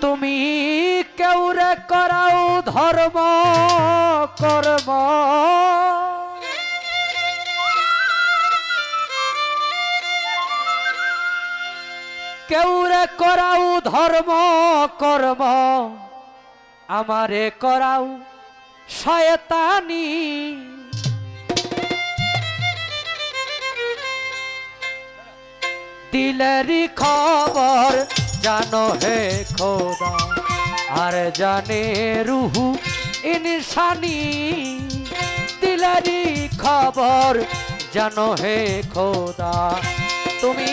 তুমি কেউরে করাও ধর্ম কর্ম। কেউরে করাও ধর্ম কর্ম। আমারে করাও শয়তানি। দিলেরই খবর জানো হে খোদা, আর জানে রুহু ইনসানি। দিলেরই খবর জানো হে খোদা, তুমি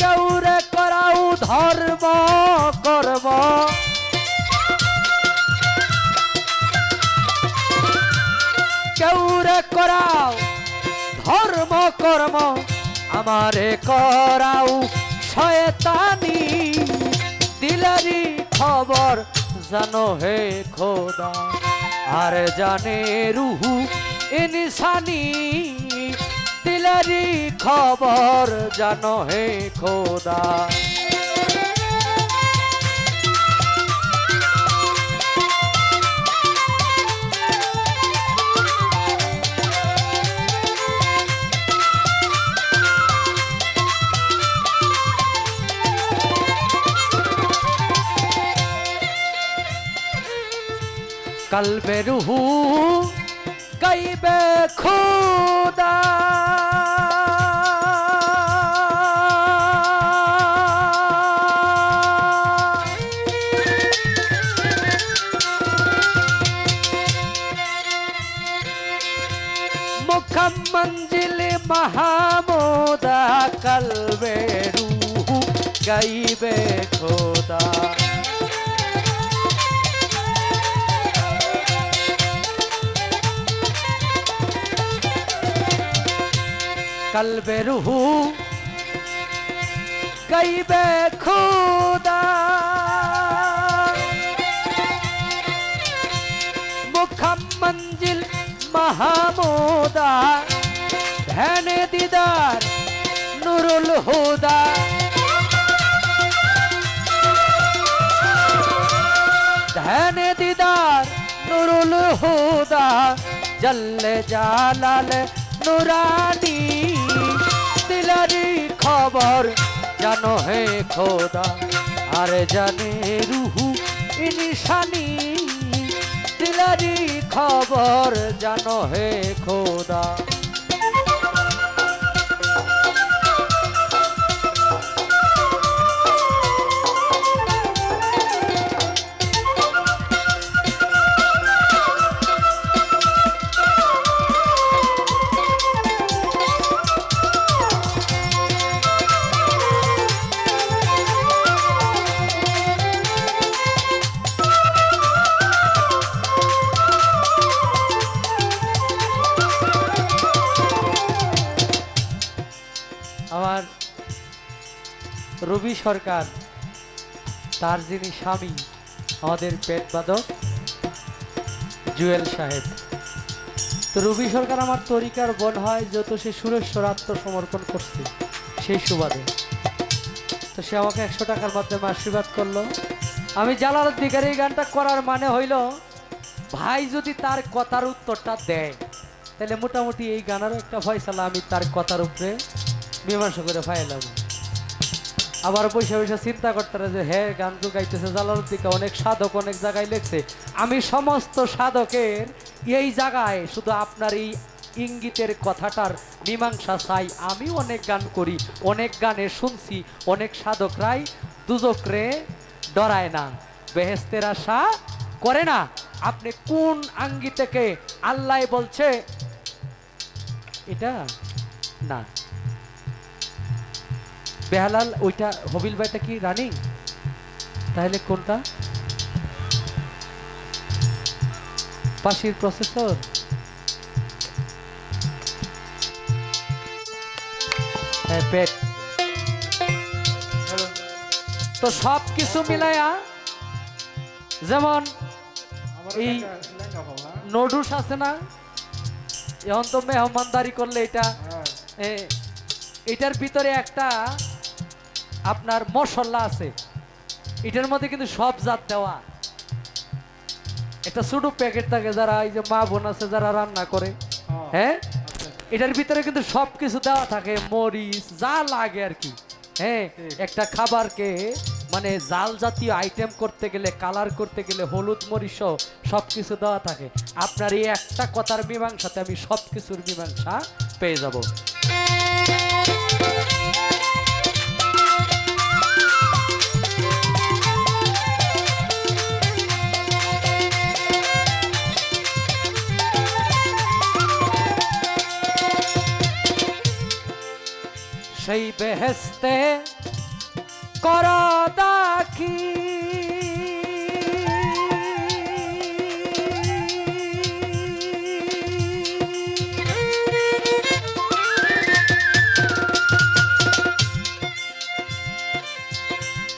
কেউরে করাও ধর্ম করব কেউরে করাও ধর্ম কর্ম, আমারে করাও শয়তানি। জানো হে খোদা আর জানে রুহু ইনসানি। দিলারি খবর জানো হে খোদা কলবে রুহু গাইবে খুদা। মুখম মঞ্জিল মাহমুদা কলবে রুহু গাইবে খোদা। কলবে রুহু গাইবে খুদা মুখম মঞ্জিল মাহমুদা ধ্যানে দিদার নুরুল হুদা ধ্যানে দিদার নুরুল হুদা জল্লে জালাল নুরানি দিলারি খবর জানো হে খোদা আরে জানে রুহু ইনিশানি দিলারি খবর জানো হে খোদা। সরকার, তার যিনি স্বামী, আমাদের পেট বাদক জুয়েল সাহেব। তো রবি সরকার আমার তরিকার বোন হয়, যত সে সুরেশ্বর আত্মসমর্পণ করছে, সেই সুবাদে। তো সে আমাকে একশো টাকার মাধ্যমে আশীর্বাদ করল। আমি জালাল দিকার এই গানটা করার মানে হইল, ভাই যদি তার কথার উত্তরটা দেয়, তাহলে মোটামুটি এই গানেরও একটা ফয়সালা আমি তার কথার উপরে মীমাংসা করে ফাইলাম। আবার বসে বসে চিন্তা করতে যে হ্যাঁ গান তো গাইতেছে জালালুদ্দিকা অনেক সাধক অনেক জায়গায় লেখছে। আমি সমস্ত সাধকের এই জায়গায় শুধু আপনার এই ইঙ্গিতের কথাটার মীমাংসা চাই। আমি অনেক গান করি, অনেক গানে শুনছি, অনেক সাধকরাই দুজকরে ডরায় না। বেহেস্তের আশা করে না। আপনি কোন আঙ্গি থেকে আল্লাহ বলছে? এটা না। বেহালাল ওইটা হবিল ভাইটা কি রানিং তাহলে কোনটা? পাশের প্রসেসর হ্যাঁ পেট তো সব কিছু মিলায়া যেমন এই নডুস আছে না? এখন তো মেহমানদারি করলে এটা এটার ভিতরে একটা আপনার মশলা আছে। এটার মধ্যে কিন্তু সব জাত দেওয়া। একটা ছোট প্যাকেট থাকে যারা এই যে মা বোন আছে যারা রান্না করে। হ্যাঁ। এটার ভিতরে কিন্তু সব কিছু দেওয়া থাকে মরিচ যা লাগে আর কি। হ্যাঁ? একটা খাবারকে মানে জাল জাতীয় আইটেম করতে গেলে কালার করতে গেলে হলুদ মরিচ সহ সব কিছু দেওয়া থাকে। আপনার এই একটা কথার মীমাংসাতে আমি সব কিছুর মীমাংসা পেয়ে যাব। সেই বেহেস্তে কর দাখি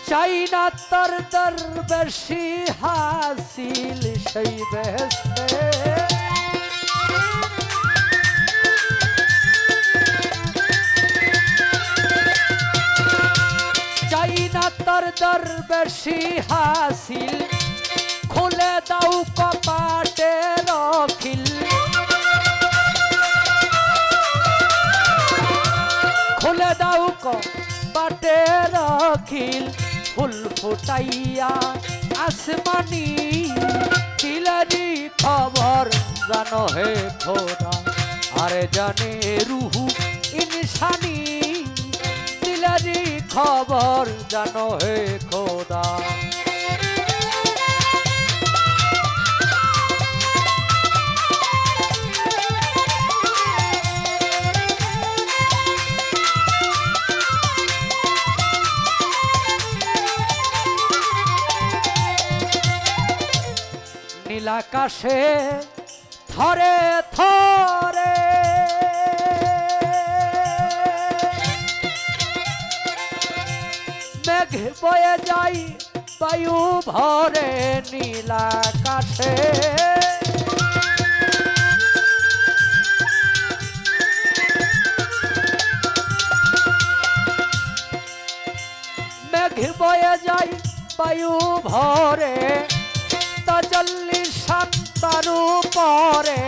চাই না তর দর বেশি হাসিল সেই বেহেস্তে চাই না তোর দর বেশি হাসিল। খুলে দাও কপাটে রখিল। খুলে দাও কপাটে রখিল। ফুল ফুটাইয়া আসমানি তিলারি খবর জানো হে খোদা। আরে জানে রুহু ইনসানি। দিলারি খবর জানো হে খোদা। নীলাকাশে থরে থরে মেঘ বয়ে যাই, বায়ু ভরে নীলাকাশে মেঘ বয়ে যাই, বায়ু ভরে তাজল্লি শান্তারু পরে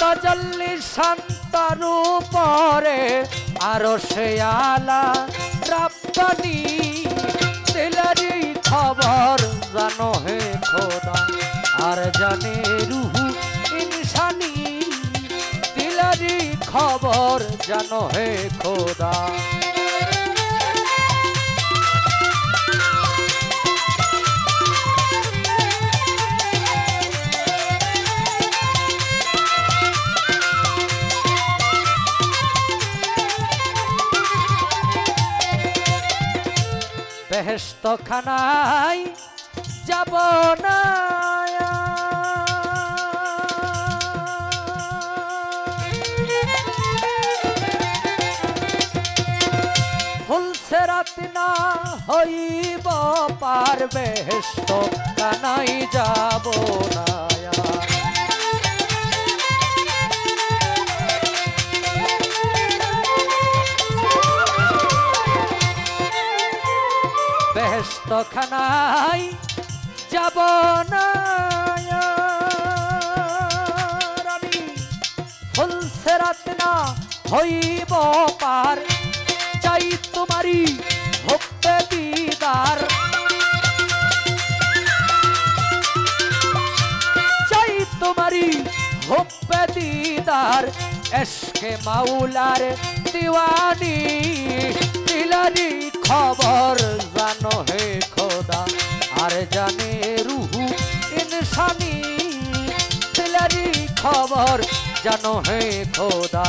তাজল্লি শান্তারু উপরে আরও সে আলা রাব্বানি তেলারি খবর জানো হে খোদা, আর জানে রুহু ইনসানি। তেলারি খবর জানো হে খোদা। বেহেস্ত খানায় যাব না রাত না হইব পার বেহেস্ত কানাই যাব না বেহেস্ত খানাই যাব না আমি ফুলসে রাত না হইব পার। চাই তোমারি ভক্তে দিদার। চাই তোমারি ভক্তে দিদার। এসকে মাউলার দিওয়ানি। দিলারি খবর জানো হে খোদা? আর জানে রুহু ইনসানি দিলারি খবর জানো হে খোদা?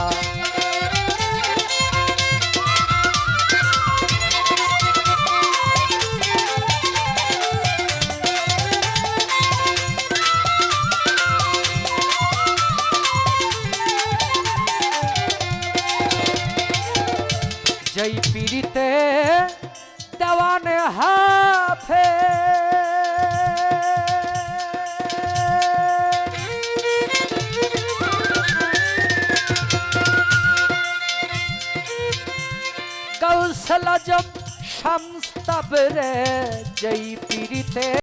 দেওয়ানে হাফে। গৌসল আজম জয় পীরিতে।